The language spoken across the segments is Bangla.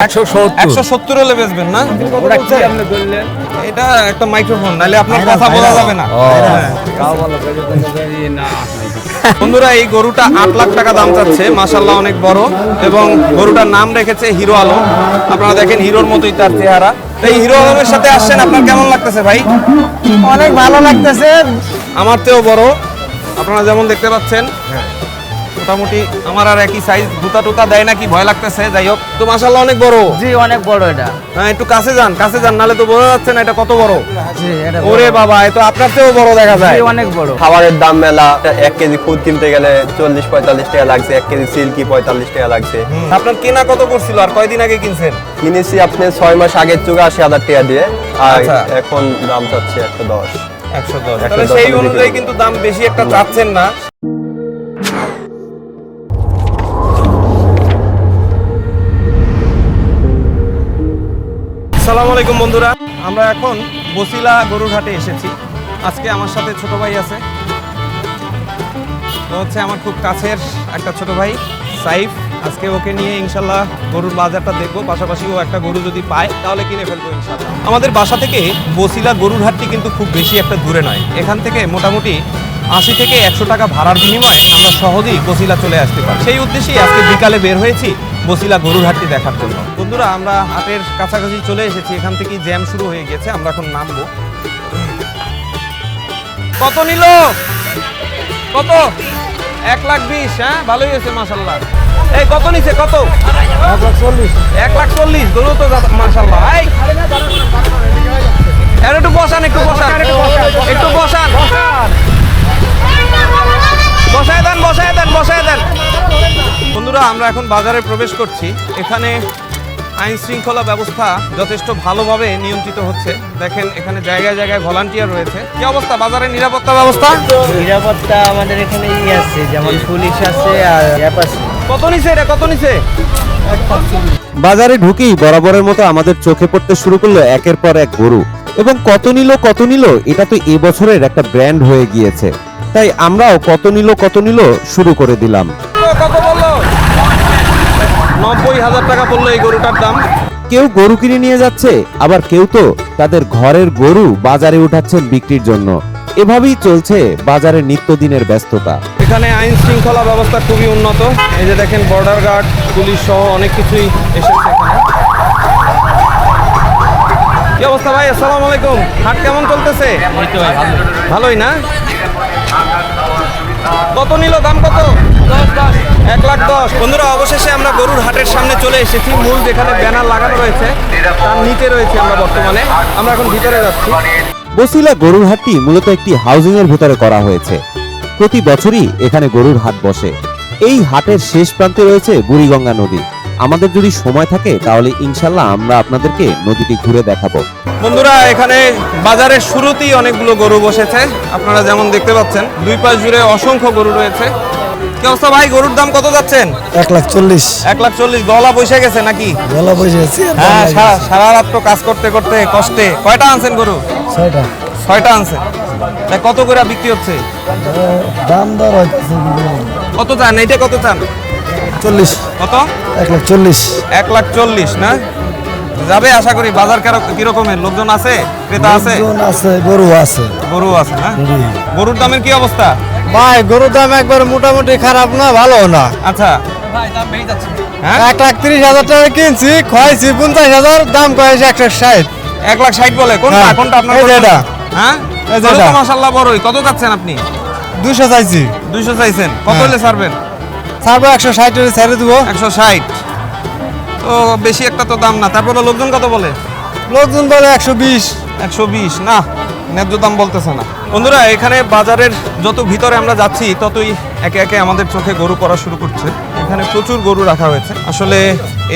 একশো সত্তর। হলে বেচবেন না? ওটা কি আপনি বললেন এটা একটা মাইক্রোফোন নাহলে আপনার কথা বলা যাবে না। হ্যাঁ। তাও বন্ধুরা এই গরুটা আট লাখ টাকা দাম চাচ্ছে মাসাল্লাহ অনেক বড় এবং গরুটার নাম রেখেছে হিরো আলম। আপনারা দেখেন হিরোর মতোই তার চেহারা। এই হিরো আলমের সাথে আসছেন আপনার কেমন লাগতেছে ভাই? অনেক ভালো লাগতেছে। আমার চেয়েও বড়। আপনারা যেমন দেখতে পাচ্ছেন মোটামুটি আমার আর একই সাইজ দুটা টুতা দেয় নাকি? ভয় লাগতেছে যাই হোক। তো মাসাল্লাহ অনেক বড়। জি অনেক বড় এটা। হ্যাঁ একটু কাছে যান কাছে যান নালে তো বোঝা যাচ্ছে না এটা কত বড়। জি এটা ওরে বাবা এ তো আপনার চেয়েও বড় দেখা যায়। জি, অনেক বড়। খাবারের দাম মেলা এক কেজি খুদ কিনতে গেলে চল্লিশ পঁয়তাল্লিশ টাকা লাগছে এক কেজি সিল্কি পঁয়তাল্লিশ টাকা লাগছে। আপনার কেনা কত করছিল আর কয়দিন আগে কিনছেন? কিনেছি আপনি ছয় মাস আগের চুকে আশি হাজার টাকা দিয়ে আর আচ্ছা। এখন দাম চাচ্ছে একশো দশ। একশো দশ। একশো তাহলে সেই অনুযায়ী কিন্তু দাম বেশি একটা চাচ্ছেন না। আসসালামু আলাইকুম বন্ধুরা। আমরা এখন বসিলা গরুর হাটে এসেছি। আজকে আমার সাথে ছোট ভাই আছে। তো হচ্ছে আমার খুব কাছের একটা ছোট ভাই, সাইফ। আজকে ওকে নিয়ে ইনশাল্লাহ গরুর বাজারটা দেখব। পাশাপাশি ও একটা গরু যদি পায়, তাহলে কিনে ফেলব ইনশাল্লাহ আমাদের বাসা থেকে বসিলা গরুর হাটটি কিন্তু খুব বেশি একটা দূরে নয়। এখান থেকে মোটামুটি আশি থেকে একশো টাকা ভাড়ার বিনিময়ে আমরা সহজেই বসিলা চলে আসতে পারি। সেই উদ্দেশ্যেই আজকে বিকালে বের হয়েছি বসিলা গরুর হাটটি দেখার জন্য। বন্ধুরা আমরা হাটের কাছাকাছি চলে এসেছি। এখান থেকে জ্যাম শুরু হয়ে গেছে। আমরা এখন নামবো। কত নিল? কত? এক লাখ বিশ হ্যাঁ? ভালোই হয়েছে মাসাল্লাহ এই কত নিছে? কত? এক লাখ চল্লিশ। গরু তো মাসাল্লাহ এই! এর একটু বসান একটু বসান। একটু বসান। বসায় দেন বসায় দেন বসায় দেন। বন্ধুরা আমরা এখন বাজারে প্রবেশ করছি। এখানে আইন শৃঙ্খলা ব্যবস্থা যথেষ্ট ভালোভাবে নিয়ন্ত্রিত হচ্ছে। দেখেন এখানে জায়গায় জায়গায় ভলান্টিয়ার রয়েছে। কি অবস্থা? বাজারের নিরাপত্তা ব্যবস্থা? নিরাপত্তা আমাদের এখানে ই আছে যেমন পুলিশ আছে আর অ্যাপ আছে। কত নিছে এটা কত নিছে? বাজারে ঢুকেই বরাবরের মতো আমাদের চোখে পড়তে শুরু করল একের পর এক গরু। এবং কত নিল কত নিল এটা তো এবছরের একটা ব্র্যান্ড হয়ে গিয়েছে। তাই আমরাও কত নিল কত নিল শুরু করে দিলাম। নব্বই হাজার টাকা পড়ল এই গরুটার দাম। কেউ গরু কিনে নিয়ে যাচ্ছে আবার কেউ তো তাদের ঘরের গরু বাজারে উঠাচ্ছেন বিক্রির জন্য। এভাবেই চলছে বাজারের নিত্যদিনের ব্যস্ততা। এখানে আইন শৃঙ্খলা ব্যবস্থা খুবই উন্নত। এই যে দেখেন বর্ডার গার্ড পুলিশ সহ অনেক কিছুই এসেছে এখানে। কি অবস্থা ভাই? আসসালামু আলাইকুম। হাট কেমন চলতেছে? ভালোই না? কত নিল? দাম কত? এক লাখ দশ। বন্ধুরা, অবশেষে আমরা গরুর হাটের সামনে চলে এসেছি। মূল যেখানে ব্যানার লাগানো রয়েছে, তার নিচে রয়েছে আমরা বর্তমানে। আমরা এখন ভিতরে যাচ্ছি। বসিলা গরুর হাটটি মূলত একটি হাউজিং এর ভেতরে করা হয়েছে। প্রতি বছরই এখানে গরুর হাট বসে। এই হাটের শেষ প্রান্তে রয়েছে বুড়িগঙ্গা নদী। আমাদের যদি সময় থাকে তাহলে ইনশাল্লাহ আমরা আপনাদেরকে নদীটি ঘুরে দেখাবো। বন্ধুরা এখানে বাজারের শুরুতেই অনেকগুলো গরু বসেছে। আপনারা যেমন দেখতে পাচ্ছেন দুই পাশ জুড়ে অসংখ্য গরু রয়েছে। কি অবস্থা ভাই? গরুর দাম কত যাচ্ছেন? এক লাখ চল্লিশ। এক লাখ চল্লিশ। গলা বসে গেছে নাকি? গলা বসে আর হ্যাঁ সারা- সারা রাত তো কাজ করতে করতে কষ্টে। কয়টা আনছেন গরু? ছয়টা। ছয়টা আনছেন। কত করে বিক্রি হচ্ছে? দাম দর কত চান? এইটা কত চান? চল্লিশ। কত? এক লাখ চল্লিশ। এক লাখ চল্লিশ না? যাবে আশা করি বাজার কেরো- কিরকমের? লোকজন আছে? ক্রেতা আছে? আছে গরু আছে। গরু আছে না? গরুর দামের কি অবস্থা? ভাই গরুর দাম একবার মোটামুটি খারাপ না ভালো না। আচ্ছা। হ্যাঁ? এক লাখ তিরিশ হাজার টাকা কিনছি খোয়াইছি পঞ্চাশ হাজার দাম কয়েছে একশো ষাট। এক লাখ ষাট বলে। কোনটা? হ্যাঁ, কোনটা আপনার? এটা। হ্যাঁ। মাশাআল্লাহ বড়ই। কত যাচ্ছেন আপনি? দুশো চাইছি। দুইশো চাইছেন। কত। হলে ছাড়বেন? ছাড়বো একশো ষাট ছেড়ে দেবো। একশো ষাট। তো বেশি একটা তো দাম না। তারপরে লোকজন কত বলে? লোকজন বলে একশো বিশ। একশো বিশ। না ন্যায্য দাম বলতেছে না। বন্ধুরা এখানে বাজারের যত ভিতরে আমরা যাচ্ছি ততই একে একে আমাদের চোখে গরু পড়া শুরু করছে। এখানে প্রচুর গরু রাখা হয়েছে। আসলে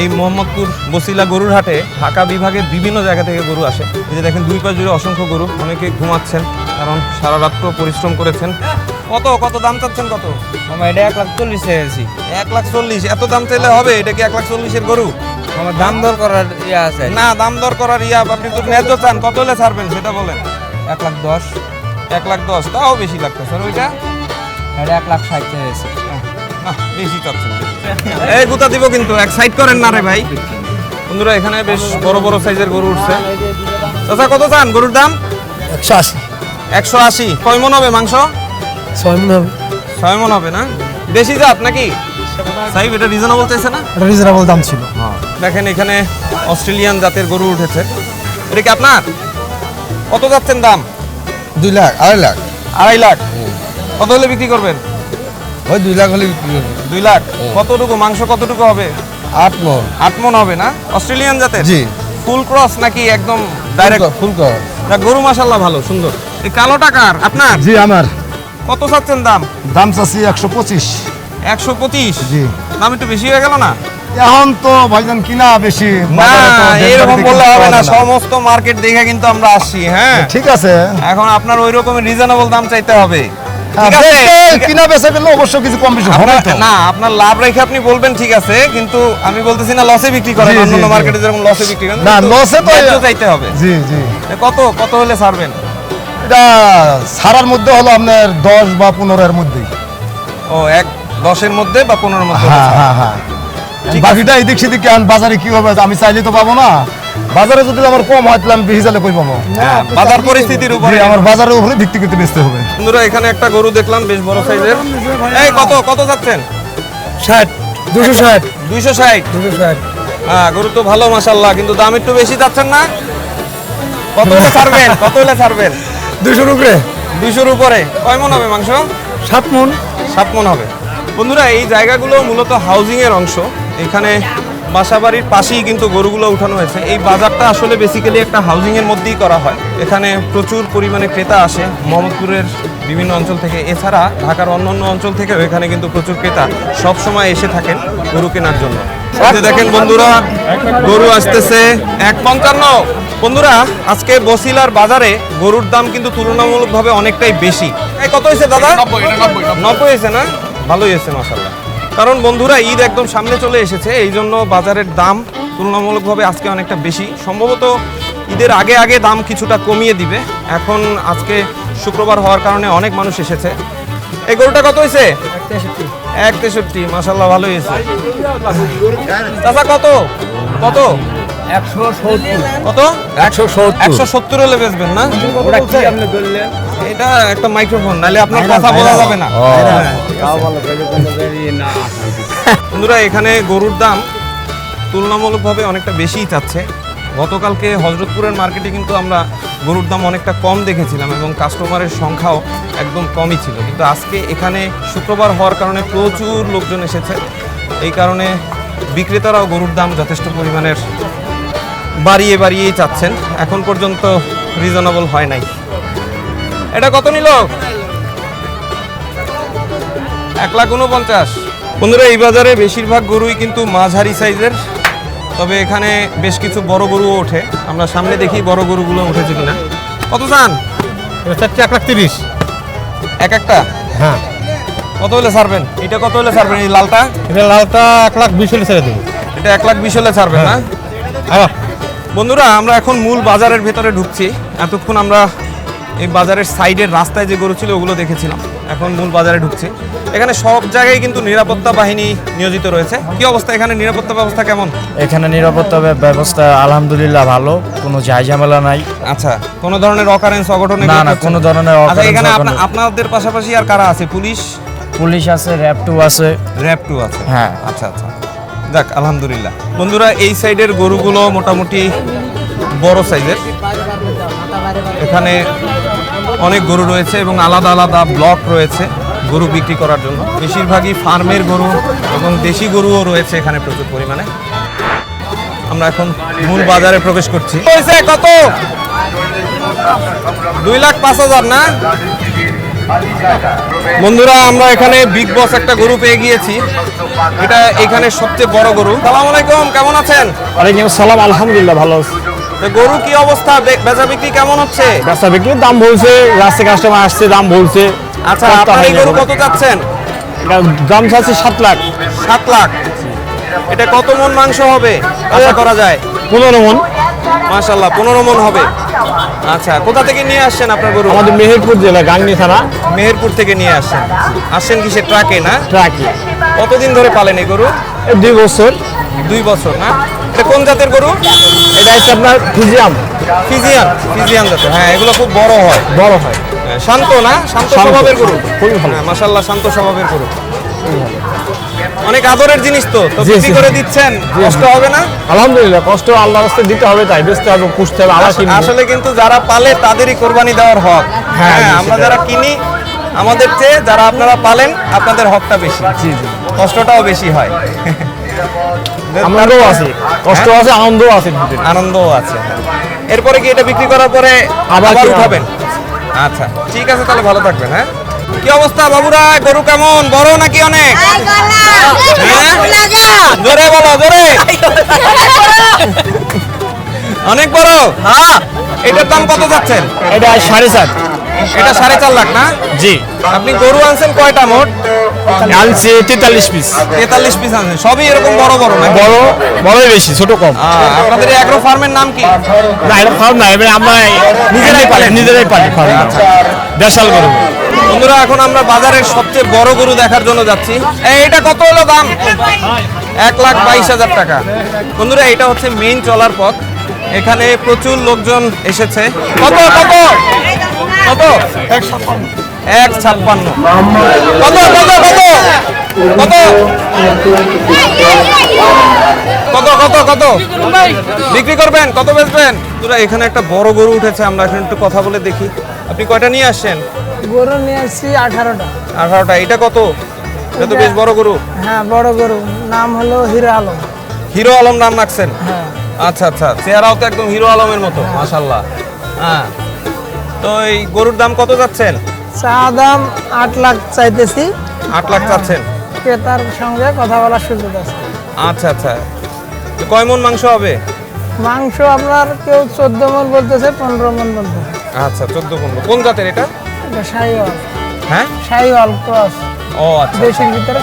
এই মোহাম্মদপুর বসিলা গরুর হাটে ঢাকা বিভাগের বিভিন্ন জায়গা থেকে গরু আসে। এই যে দেখেন দুই পাশ জুড়ে অসংখ্য গরু। অনেকে ঘুমাচ্ছেন কারণ সারা রাত্র পরিশ্রম করেছেন। কত কত দাম চাচ্ছেন কত? আমার এটা এক লাখ চল্লিশ চেয়েছি এক লাখ চল্লিশ এত দাম চাইলে হবে? এটা কি এক লাখ চল্লিশের গরু? আমার দাম দর করার ইয়া আছে। না দাম দর করার ইয়া আপনি তো ন্যায্য চান কত হলে ছাড়বেন সেটা বলেন। এক লাখ দশ। এক লাখ দশ তাও বেশি লাগতো স্যার ওইটা? এটা এক লাখ ষাট চেয়েছি না বেশি চাচ্ছেন। এই গুতা দিব কিন্তু এক সাইড করেন না রে ভাই। বন্ধুরা এখানে বেশ বড় বড় সাইজের গরু উঠছে। চাচা কত চান গরুর দাম? একশো আশি। একশো আশি। কয় মন হবে মাংস? ছয় মনে হবে ছয় মন হবে না? দেশি জাত নাকি? সাহেব এটা রিজনেবল চাইছে না? এটা রিজনেবল দাম ছিল। দেখেন এখানে অস্ট্রেলিয়ান জাতের গরু উঠেছে। এটা কি আপনার? কত যাচ্ছেন দাম? দুই লাখ আড়াই লাখ। আড়াই লাখ? কত হলে বিক্রি করবেন? ওই দুই লাখ হলে বিক্রি করব। দুই লাখ? কতটুকু? মাংস কতটুকু হবে? আট মন। আট মন হবে না? অস্ট্রেলিয়ান জাতের? জি। ফুল ক্রস নাকি একদম ডাইরেক্ট ফুল কর না গরু মাসাল্লাহ ভালো সুন্দর। এই কালো টাকার আপনার? জি আমার। কত চাচ্ছেন দাম? দাম চাচ্ছি একশো পঁচিশ। একশো পঁচিশ? জি। দাম একটু বেশি হয়ে গেল না? এখন তো ভাইজান কিনা বেশি এরকম বললে হবে না। সমস্ত মার্কেট দেখে কিন্তু আমরা আসছি হ্যাঁ? ঠিক আছে। এখন আপনার ওই রকমের রিজনেবল দাম চাইতে হবে। হ্যাঁ, কিনা বেচা গেলে অবশ্য কিছু কম বেশি হবে না আপনার লাভ রেখে আপনি বলবেন ঠিক আছে কিন্তু আমি বলতেছি না লসে বিক্রি করেন অন্যান্য মার্কেটে যেরকম লসে বিক্রি করেন না, লসে তো- চাইতে হবে। জি জি। কত কত হলে ছাড়বেন? এটা সারার মধ্যে হলো আপনার দশ বা পনেরোর মধ্যেই। ও এক দশের মধ্যে বা পনেরোর মধ্যে হ্যাঁ হ্যাঁ হ্যাঁ। বাকিটা এদিক সেদিক আন বাজারে কি হবে? আমি চাইলে তো পাবো না। বাজারে যদি আমার কম হয় তাহলে আমি বেশি চাইলে কই পাবো? হ্যাঁ, বাজার পরিস্থিতির উপরে। আমার বাজারের উপরে ভিত্তি করতে বেচতে হবে। বন্ধুরা এখানে একটা গরু দেখলাম বেশ বড় সাইজের। এই কত কত যাচ্ছেন? ষাট দুশো ষাট। দুইশো ষাট। দুশো ষাট। হ্যাঁ গরু তো ভালো মাসাল্লাহ কিন্তু দাম একটু বেশি যাচ্ছেন না? কত হলে ছাড়বেন? কত হলে ছাড়বেন? দুশোর উপরে? দুইশোর উপরে। কয় মন হবে মাংস? সাত মন। সাত মন হবে। বন্ধুরা এই জায়গাগুলো মূলত হাউজিং এর অংশ। এখানে বাসাবাড়ির পাশেই কিন্তু গরুগুলো উঠানো হয়েছে। এই বাজারটা আসলে বেসিক্যালি একটা হাউজিং এর মধ্যেই করা হয়। এখানে প্রচুর পরিমাণে ক্রেতা আসে। মোহাম্মদপুরের বিভিন্ন অঞ্চল থেকে। এছাড়া ঢাকার অন্য অঞ্চল থেকেও এখানে কিন্তু প্রচুর ক্রেতা সব সময় এসে থাকেন গরু কেনার জন্য। দেখেন বন্ধুরা গরু আসতেছে এক পঞ্চান্ন। বন্ধুরা আজকে বসিলার বাজারে গরুর দাম কিন্তু তুলনামূলকভাবে অনেকটাই বেশি। কত হয়েছে দাদা? নব্বই হয়েছে না? ভালোই হয়েছে মাসাল্লাহ কারণ বন্ধুরা ঈদ একদম সামনে চলে এসেছে এই জন্য বাজারের দাম তুলনামূলকভাবে আজকে অনেকটা বেশি। সম্ভবত ঈদের আগে আগে দাম কিছুটা কমিয়ে দিবে। এখন আজকে শুক্রবার হওয়ার কারণে অনেক মানুষ এসেছে। এই গরুটা কত হয়েছে এক তেষট্টি মাসাল্লাহ ভালো হয়েছে চাচা কত? কত? কত? একশো একশো সত্তর হলে বেচবেন না? ওটা কি আপনি ধরলেন? এটা একটা মাইক্রোফোন নাহলে আপনার কথা বোঝা যাবে না। বন্ধুরা এখানে গরুর দাম তুলনামূলকভাবে অনেকটা বেশিই চাচ্ছে। গতকালকে হজরতপুরের মার্কেটে কিন্তু আমরা গরুর দাম অনেকটা কম দেখেছিলাম এবং কাস্টমারের সংখ্যাও একদম কমই ছিল। কিন্তু আজকে এখানে শুক্রবার হওয়ার কারণে প্রচুর লোকজন এসেছে। এই কারণে বিক্রেতারাও গরুর দাম যথেষ্ট পরিমাণের বাড়িয়ে বাড়িয়েই চাচ্ছেন। এখন পর্যন্ত রিজনেবল হয় নাই। এটা কত নিল? এক লাখ উনপঞ্চাশ বন্ধুরা, এই বাজারে বেশিরভাগ গরুই কিন্তু মাঝারি সাইজের। তবে এখানে বেশ কিছু বড় গরুও ওঠে। আমরা সামনে দেখি বড় গরুগুলো উঠেছে কিনা। কত চান? এক লাখ তিরিশ। এক একটা? হ্যাঁ। কত হলে ছাড়বেন? এটা কত হলে ছাড়বেন এই লালটা? এটা লালটা এক লাখ বিশ হলে ছেড়ে দেবো। এটা এক লাখ বিশ হলে ছাড়বেন না? হ্যাঁ। বন্ধুরা আমরা এখন মূল বাজারের ভেতরে ঢুকছি। এতক্ষণ আমরা এই বাজারের সাইডের রাস্তায় যে গরু ছিল ওগুলো দেখেছিলাম। এখন মূল বাজারে ঢুকছি। এখানে সব জায়গায় কিন্তু নিরাপত্তা বাহিনী নিয়োজিত রয়েছে। কি অবস্থা? এখানে নিরাপত্তা ব্যবস্থা কেমন? এখানে নিরাপত্তা ব্যবস্থা আলহামদুলিল্লাহ ভালো। কোনো যাই ঝামেলা নাই। আচ্ছা কোনো ধরনের অকারেন্স অঘটন না না কোনো ধরনের আচ্ছা এখানে আপনাদের পাশাপাশি আর কারা আছে? পুলিশ? পুলিশ আছে র্যাব টু আছে। র্যাব টু আছে। হ্যাঁ। আচ্ছা আচ্ছা। যাক আলহামদুলিল্লাহ। বন্ধুরা এই সাইডের গরুগুলো মোটামুটি বড় সাইজের। এখানে অনেক গরু রয়েছে এবং আলাদা আলাদা ব্লক রয়েছে গরু বিক্রি করার জন্য। বেশিরভাগই ফার্মের গরু এবং দেশি গরুও রয়েছে এখানে প্রচুর পরিমাণে। আমরা এখন মূল বাজারে প্রবেশ করছি। কত? দুই লাখ পাঁচ হাজার না? বন্ধুরা, আমরা এখানে বিগ বস একটা গরু পেয়ে গিয়েছি। এটা এখানে সবচেয়ে বড় গরু। সালাম আলাইকুম, কেমন আছেন? ওয়ালাইকুম সালাম আলহামদুলিল্লাহ, ভালো আছি। গরু কি অবস্থা? বেচা বিক্রি কেমন হচ্ছে? রাস্তা বিক্রির দাম বলছে রাস্তায় কাস্টমার আসছে দাম বলছে। আচ্ছা আপনার এই গরু কত চাচ্ছেন? দাম চাচ্ছে সাত লাখ। সাত লাখ। এটা কত মন মাংস হবে? আশা করা যায়। পনেরো মন। মাশাল্লাহ পনেরো মন হবে। আচ্ছা কোথা থেকে নিয়ে আসছেন আপনার গরু? আমাদের মেহেরপুর জেলা গাংনি থানা। মেহেরপুর থেকে নিয়ে আসছেন। আসছেন কি সে ট্রাকে না? ট্রাকি। কতদিন ধরে পালেন এই গরু? দুই বছর। দুই বছর না? এটা কোন জাতের গরু? এটা হচ্ছে আপনার ফিজিয়াম। ফিজিয়ান ফিজিয়ান জাতের। হ্যাঁ এগুলো খুব বড় হয়। বড় হয়। হ্যাঁ, শান্ত না শান্ত শান্ত, স্বভাবের গরু। খুবই ভালো। হ্যাঁ মাশাল্লাহ শান্ত স্বভাবের গরু। অনেক আদরের জিনিস তো তো বিক্রি করে দিচ্ছেন কষ্ট হবে না? আলহামদুলিল্লাহ কষ্ট আল্লাহ রাস্তায় দিতে হবে তাই বেচতে হবে পুষতে হবে আসলে কিন্তু যারা পালে তাদেরই কোরবানি দেওয়ার হক। হ্যাঁ, হ্যাঁ আমরা যারা কিনি আমাদের চেয়ে যারা আপনারা পালেন আপনাদের হকটা বেশি। জি জি। কষ্টটাও বেশি হয়। আনন্দও আছে। কষ্ট হ্যাঁ? আছে আনন্দও আছে আনন্দও আছে। এরপরে কি এটা বিক্রি করার পরে আবার উঠাবেন? আচ্ছা ঠিক আছে তাহলে ভালো থাকবেন হ্যাঁ? কি অবস্থা বাবুরা? গরু কেমন? বড় নাকি অনেক? হ্যাঁ? জোরে বলো জোরে। অনেক বড়? হ্যাঁ? এটার দাম কত যাচ্ছেন? এটা সাড়ে চার এটা সাড়ে চার লাখ না? জি। আপনি গরু আনছেন কয়টা মোট? আনছি তেতাল্লিশ পিস তেতাল্লিশ পিস আনছেন। সবই এরকম বড় বড় না বড় বড়ই বেশি ছোট কম। আপনাদের অ্যাগ্রো ফার্মের নাম কি? না এটা ফার্ম না এবার আমরা নিজেরাই পালি নিজেরাই পালি ফার্ম দেশাল করব বন্ধুরা এখন আমরা বাজারের সবচেয়ে বড় গরু দেখার জন্য যাচ্ছি। এটা কত হলো দাম? এক লাখ বাইশ হাজার টাকা। বন্ধুরা এটা হচ্ছে মেইন চলার পথ। এখানে প্রচুর লোকজন এসেছে। কত কত? কত? এক ছাপ্পান্ন। কত কত কত? কত? কত কত কত? বিক্রি করবেন? কত বেচবেন? তোরা এখানে একটা বড় গরু উঠেছে আমরা এখন একটু কথা বলে দেখি। আপনি কয়টা নিয়ে আসছেন? গরু নিয়ে আসছি আঠারোটা। আঠারোটা। এটা কত? এটা তো বেশ বড় গরু। হ্যাঁ বড় গরু। নাম হলো হিরো আলম। হিরো আলম নাম রাখছেন? হ্যাঁ। আচ্ছা আচ্ছা। চেহারাও তো একদম হিরো আলমের মতো মাশাল্লাহ হ্যাঁ। তো এই গরুর দাম কত যাচ্ছেন? চা দাম আট লাখ চাইতেছি। আট লাখ চাচ্ছেন। ক্রেতার সঙ্গে কথা বলার সুযোগ আছে। আচ্ছা আচ্ছা। তো কয় মন মাংস হবে? মাংস আপনার কেউ চোদ্দ মন বলতেছে পনেরো মন বলতেছে। আচ্ছা চোদ্দ পনেরো। কোন জাতের এটা? এটা শাহিওয়াল। হ্যাঁ? শাহিওয়াল ক্রস। ও আচ্ছা দেশের ভিতরে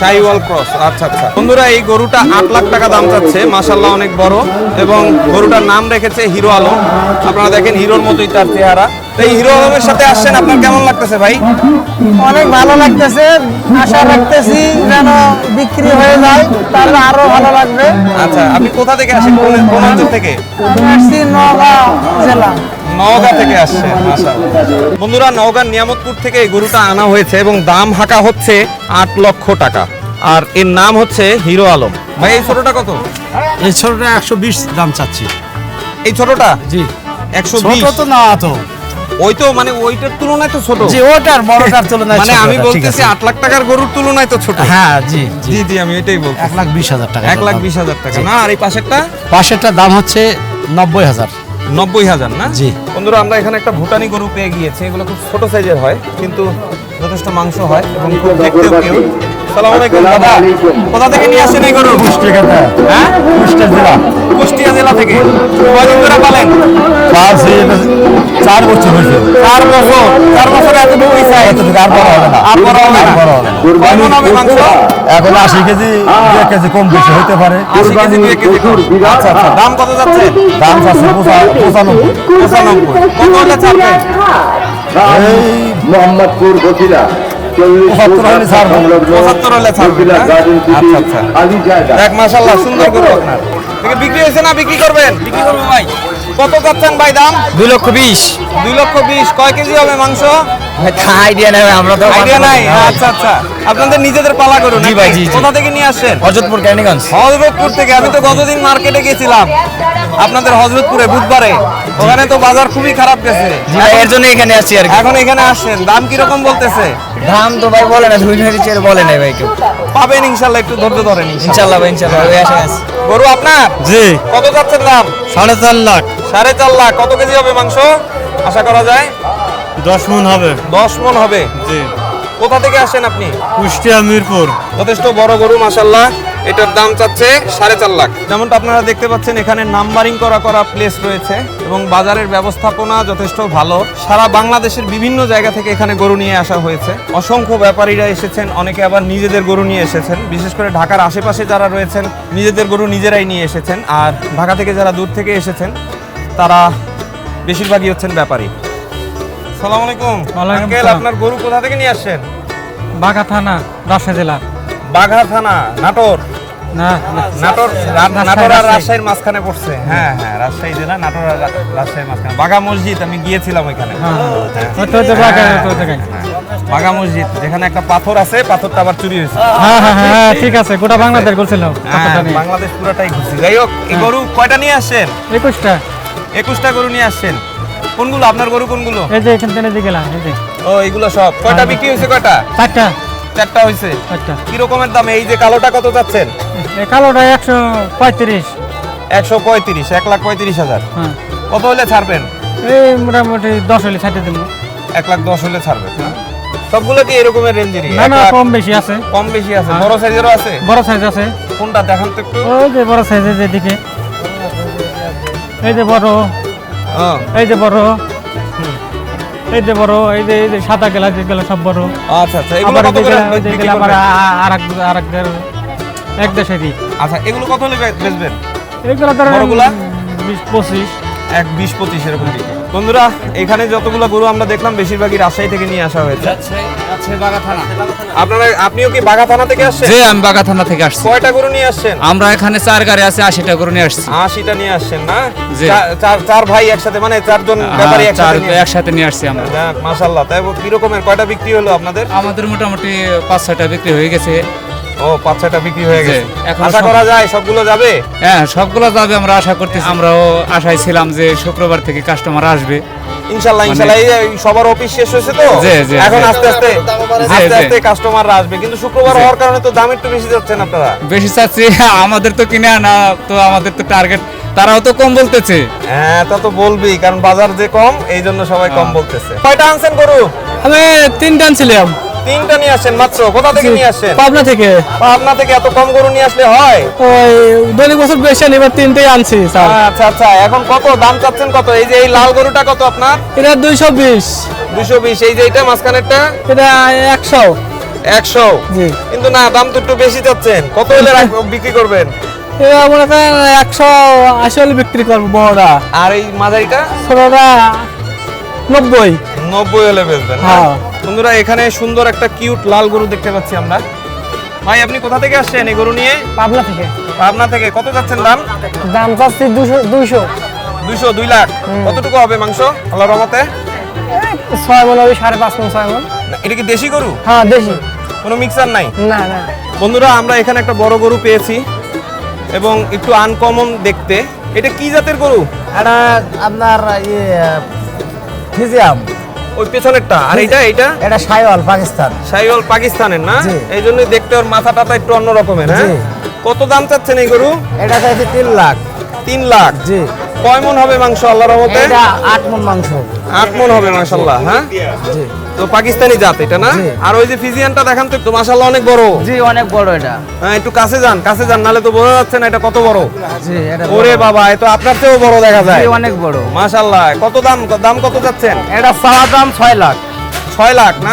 শাইওয়াল ক্রস। আচ্ছা আচ্ছা। বন্ধুরা এই গরুটা আট লাখ টাকা দাম চাচ্ছে মাসাল্লাহ অনেক বড় এবং গরুটার নাম রেখেছে হিরো আলম। আপনারা দেখেন হিরোর মতোই তার চেহারা। এই হিরো আলমের সাথে আসছেন আপনার কেমন লাগতেছে ভাই? অনেক ভালো লাগতেছে আশা রাখতেছি যেন বিক্রি হয়ে যায় তাহলে আরও ভালো লাগবে। আচ্ছা আপনি কোথা থেকে আসেন? কোন কোন অঞ্চল থেকে? আসছি নগাঁও জেলা। নওগাঁ থেকে আসছে। বন্ধুরা নওগাঁ নিয়ামতপুর থেকে এই গরুটা আনা হয়েছে এবং দাম হাঁকা হচ্ছে আট লক্ষ টাকা। আর এর নাম হচ্ছে হিরো আলম। ভাই এই ছোটটা কত? এই ছোটটা একশো বিশ দাম চাচ্ছি। এই ছোটটা? জি। একশো ছোট তো না তো। ওই তো মানে ওইটার তুলনায় তো ছোট। জি ওটার বড়টার তুলনায় মানে আমি বলতেছি। আট লাখ টাকার গরুর তুলনায় তো ছোট। হ্যাঁ জি জি। জি আমি এটাই বলছি এক লাখ বিশ হাজার টাকা এক লাখ বিশ হাজার টাকা। না আর এই পাশেরটা? পাশেরটার দাম হচ্ছে নব্বই হাজার। নব্বই হাজার না? জি। বন্ধুরা আমরা এখানে একটা ভুটানি গরু পেয়ে গিয়েছি। এগুলো খুব ছোট সাইজের হয় কিন্তু যথেষ্ট মাংস হয় এবং খুব দেখতেও কেউ সালাম আলাইকুম দাদা। কোথা থেকে নিয়ে আসেন এই গরু? হ্যাঁ? কুষ্টিয়া জেলা। থেকে। কয়দিন ধরে পালেন? চার বছর হয়েছে। চার বছর। চার বছরে এত বড় সাইজ আর বড় হবে না? আর বড় হবে না। কয় মণ হবে মাংস? এখন আশি কেজি দু কেজি কম বেশি হতে পারে। আচ্ছা আচ্ছা। দাম কত যাচ্ছে? দাম আছে পঁচানব্বই। পঁচানব্বই। কত হলে এই মোহাম্মদপুর বকিলা। চল্লিশ পঁচাত্তর হলে আল্লাহ ছাড়বেন আচ্ছা আচ্ছা। সুন্দর করব আপনার। বিক্রি হয়েছে না বিক্রি করবেন? বিক্রি করব ভাই। কত চাচ্ছেন ভাই দাম? দুই লক্ষ বিশ। দুই লক্ষ বিশ। কয় কেজি হবে মাংস? আইডিয়া নেই আমরা তো আইডিয়া নাই? আচ্ছা আচ্ছা। আপনাদের নিজেদের পালা করুন। জি ভাই, জি, জি। কোথা থেকে নিয়ে হজরতপুর ক্যানিগঞ্জ হজরতপুর থেকে। আমি তো গতদিন মার্কেটে গেছিলাম। আপনাদের হজরতপুরে বুধবারে। ওখানে তো বাজার খুবই খারাপ গেছে। ভাই এর জন্য এখানে আসছি আর কি। এখন এখানে আসছেন। দাম কীরকম বলতেছে? দাম তো ভাই বলে না দুই বলে নাই ভাই কেউ। পাবেন ইনশাল্লাহ একটু ধৈর্য ধরেন ইনশাল্লাহ। ইনশাল্লাহ ভাই ইনশাল্লাহ। ওই আশা আছে গরু আপনার? জি। কত যাচ্ছেন দাম? সাড়ে চার লাখ। সাড়ে চার লাখ। কত কেজি হবে মাংস? আশা করা যায়? দশ মন হবে। দশ মন হবে? জি। কোথা থেকে আসেন আপনি? কুষ্টিয়া মিরপুর। যথেষ্ট বড় গরু মাসাল্লাহ এটার দাম চাচ্ছে সাড়ে চার লাখ। যেমনটা আপনারা দেখতে পাচ্ছেন এখানে নাম্বারিং করা করা প্লেস রয়েছে এবং বাজারের ব্যবস্থাপনা যথেষ্ট ভালো। সারা বাংলাদেশের বিভিন্ন জায়গা থেকে এখানে গরু নিয়ে আসা হয়েছে। অসংখ্য ব্যাপারীরা এসেছেন অনেকে আবার নিজেদের গরু নিয়ে এসেছেন। বিশেষ করে ঢাকার আশেপাশে যারা রয়েছেন নিজেদের গরু নিজেরাই নিয়ে এসেছেন। আর ঢাকা থেকে যারা দূর থেকে এসেছেন তারা বেশিরভাগই হচ্ছেন ব্যাপারী। সালাম আলাইকুম। ওয়ালাইকুম আঙ্কেল সালাম। আপনার গরু কোথা থেকে নিয়ে আসছেন? বাঘা থানা রাজশাহী জেলা। বাঘা থানা নাটোর? না নাটোর রা- নাটোর আর রাজশাহীর মাঝখানে পড়ছে। হ্যাঁ হ্যাঁ রাজশাহী জেলা নাটোর আর রা- রাজশাহীর মাঝখানে। বাগা মসজিদ আমি গিয়েছিলাম ওইখানে। হ্যাঁ। বাগা মসজিদ যেখানে একটা পাথর আছে পাথরটা আবার চুরি হয়েছে। হ্যাঁ হ্যাঁ হ্যাঁ ঠিক আছে গোটা বাংলাদেশ হ্যাঁ, বাংলাদেশ পুরাটাই ঘুরছি। যাই হোক এই গরু কয়টা নিয়ে আসছেন? একুশটা। একুশটা গরু নিয়ে আসছেন। কোনগুলো? আপনার গরু কোনগুলো? এই যে এখান থেকে গেলাম এই যে। ও এইগুলো সব। কয়টা বিক্রি হয়েছে কয়টা? চারটা। চারটা হয়েছে। চারটা। কি রকমের দাম? এই যে কালোটা কত চাচ্ছেন এই কালোটা একশো পঁয়ত্রিশ। একশো পঁয়ত্রিশ এক লাখ পঁয়ত্রিশ হাজার। হ্যাঁ। কত হলে ছাড়বেন? এই মোটামুটি দশ হলে ছাড়তে দেবো। এক লাখ দশ হলে ছাড়বেন। না সবগুলো কি এরকমের রেঞ্জেরই? না না কম বেশি আছে। কম বেশি আছে। বড় সাইজেরও আছে? বড় সাইজ আছে। কোনটা? দেখান তো একটু। ওই যে বড় সাইজের যেদিকে। এই যে বড়। এই যে বড়। এই যে বড় এই যে এই যে সাদা গেলা যে গেলা সব বড়। আচ্ছা আচ্ছা এগুলো কত করে বিক্রি করবেন? আ- আর এক দেশেরই। আচ্ছা এগুলো কত হলে বেচবেন? এগুলো ধরেন বড়গুলা? বিশ পঁচিশ। এক বিশ পঁচিশ এরকম বিক্রি। বন্ধুরা এখানে যতগুলো গরু আমরা দেখলাম বেশিরভাগই রাজশাহী থেকে নিয়ে আসা হয়েছে। আপনারা আপনিও কি বাগা থানা থেকে আসছেন? যে আমি বাগা থানা থেকে আসছি। কয়টা গরু নিয়ে আসছেন? আমরা এখানে চার গাড়ি আছে আশিটা করে নিয়ে আসছি। আশিটা নিয়ে আসছেন না? চার চার ভাই একসাথে মানে চারজন ব্যাপারী হ্যাঁ, একসাথে নিয়ে একসাথে নিয়ে আসছি আমরা। তাই কি রকমের কয়টা বিক্রি হলো আপনাদের? আমাদের মোটামুটি পাঁচ ছয়টা বিক্রি হয়ে গেছে। ও পাঁচ ছয়টা বিক্রি হয়ে গেছে। এখন আশা করা যায় সবগুলো যাবে? হ্যাঁ সবগুলো যাবে আমরা আশা করতেছি। আমরাও আশায় ছিলাম যে শুক্রবার থেকে কাস্টমার আসবে। ইনশাল্লাহ ইনশাল্লাহ এই এই সবার অফিস শেষ হয়েছে তো? এখন আস্তে আস্তে আস্তে আস্তে কাস্টমাররা আসবে। কিন্তু শুক্রবার হওয়ার কারণে তো দাম একটু বেশি যাচ্ছেন আপনারা? বেশি চাচ্ছি আমাদের তো কিনে আনা তো আমাদের তো টার্গেট তারাও তো কম বলতেছে। হ্যাঁ তা তো বলবি কারণ বাজার যে কম এই জন্য সবাই কম বলতেছে। কয়টা আনছেন গরু? আমি তিনটা আনছিলাম। তিনটা নিয়ে আসছেন মাত্র। কোথা থেকে নিয়ে আসছেন পাবনা থেকে। পাবনা থেকে এত কম গরু নিয়ে আসলে হয়? ওই দৈনিক বছর বেশি এবার তিনটেই আনছি স্যার। আচ্ছা আচ্ছা এখন কত? দাম চাচ্ছেন কত? এই যে এই লাল গরুটা কত আপনার? এটা দুইশো বিশ। দুশো বিশ। এই যে এটা মাঝখানেরটা? এটা একশো। একশো। জি। কিন্তু না দাম তো একটু বেশি চাচ্ছেন। কত হলে বিক্রি করবেন? মনে করেন একশো আশি হলে বিক্রি করব আর এই মাঝারিটা? ছোটটা নব্বই। নব্বই হলে বেচবেন হ্যাঁ। বন্ধুরা এখানে সুন্দর একটা কিউট লাল গরু দেখতে পাচ্ছি আমরা। ভাই আপনি কোথা থেকে আসছেন এই গরু নিয়ে? পাবনা থেকে। পাবনা থেকে। কত যাচ্ছেন দাম? দাম চাচ্ছি দুশো দুইশো। দুইশো দুই লাখ। কতটুকু হবে মাংস? আল্লাহ রহমতে? ছয় মন হবে সাড়ে পাঁচ মন ছয় মন। এটা কি দেশি গরু? হ্যাঁ দেশি। কোনো মিক্সার নাই? না না। বন্ধুরা আমরা এখানে একটা বড় গরু পেয়েছি এবং একটু আনকমন দেখতে। এটা কি জাতের গরু? এটা আপনার ইয়ে ফিজিয়াম। ওই পেছনেরটা। আর এটা এটা এটা সাইওয়াল পাকিস্তান। সাইওয়াল পাকিস্তানের না? এই জন্যই দেখতে ওর মাথা টাথা একটু অন্য রকমের হ্যাঁ কত দাম চাচ্ছেন এই গরু? এটা চাইছে তিন লাখ। তিন লাখ? জি। কয় মন হবে মাংস আল্লাহ রহমতে? এটা আট মন মাংস আট মন হবে মাশাল্লাহ হ্যাঁ? জি। তো পাকিস্তানি জাত এটা না? আর ওই যে ফিজিয়ানটা দেখান তো একটু মাশাল্লাহ অনেক বড়। জি অনেক বড় এটা। হ্যাঁ একটু কাছে যান কাছে যান নালে তো বোঝা যাচ্ছে না এটা কত বড়। জি এটা ওরে বাবা এ তো আপনার চেয়েও বড় দেখা যায়। জি, অনেক বড়। মাশাল্লাহ কত দাম দাম কত যাচ্ছেন? এটা চাওয়া দাম ছয় লাখ। ছয় লাখ না?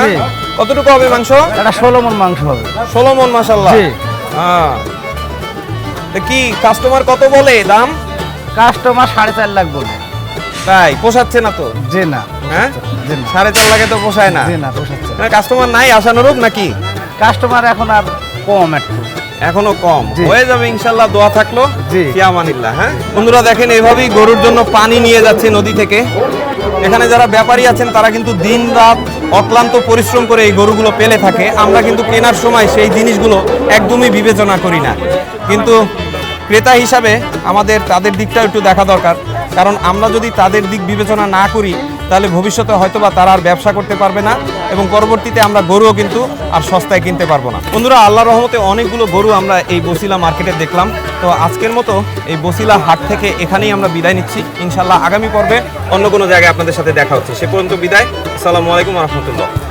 কতটুকু হবে মাংস? এটা ষোলো মন মাংস হবে। ষোলো মন মাশাল্লাহ জি। হ্যাঁ। কি কাস্টমার কত বলে দাম? কাস্টমার সাড়ে চার লাখ বলে। তাই পোষাচ্ছে না তো? জি না। হ্যাঁ? সাড়ে চার লাখে তো পোষায় না। না পোষাচ্ছে। মানে কাস্টমার নাই আশানুরূপ নাকি? কাস্টমার এখন আর কম একটু। এখনও কম। হয়ে যাবে ইনশাল্লাহ দোয়া থাকল। জি। ফিয়ামানিল্লাহ হ্যাঁ? বন্ধুরা দেখেন এইভাবেই গরুর জন্য পানি নিয়ে যাচ্ছে নদী থেকে। এখানে যারা ব্যাপারী আছেন তারা কিন্তু দিন রাত অক্লান্ত পরিশ্রম করে এই গরুগুলো পেলে থাকে। আমরা কিন্তু কেনার সময় সেই জিনিসগুলো একদমই বিবেচনা করি না। কিন্তু ক্রেতা হিসাবে আমাদের তাদের দিকটা একটু দেখা দরকার। কারণ আমরা যদি তাদের দিক বিবেচনা না করি তাহলে ভবিষ্যতে হয়তো বা তারা আর ব্যবসা করতে পারবে না এবং পরবর্তীতে আমরা গরুও কিন্তু আর সস্তায় কিনতে পারব না। বন্ধুরা আল্লাহ রহমতে অনেকগুলো গরু আমরা এই বসিলা মার্কেটে দেখলাম। তো আজকের মতো এই বসিলা হাট থেকে এখানেই আমরা বিদায় নিচ্ছি। ইনশাল্লাহ আগামী পর্বে অন্য কোনো জায়গায় আপনাদের সাথে দেখা হচ্ছে। সে পর্যন্ত বিদায়। আসসালামু আলাইকুম রহমতুল্লাহ।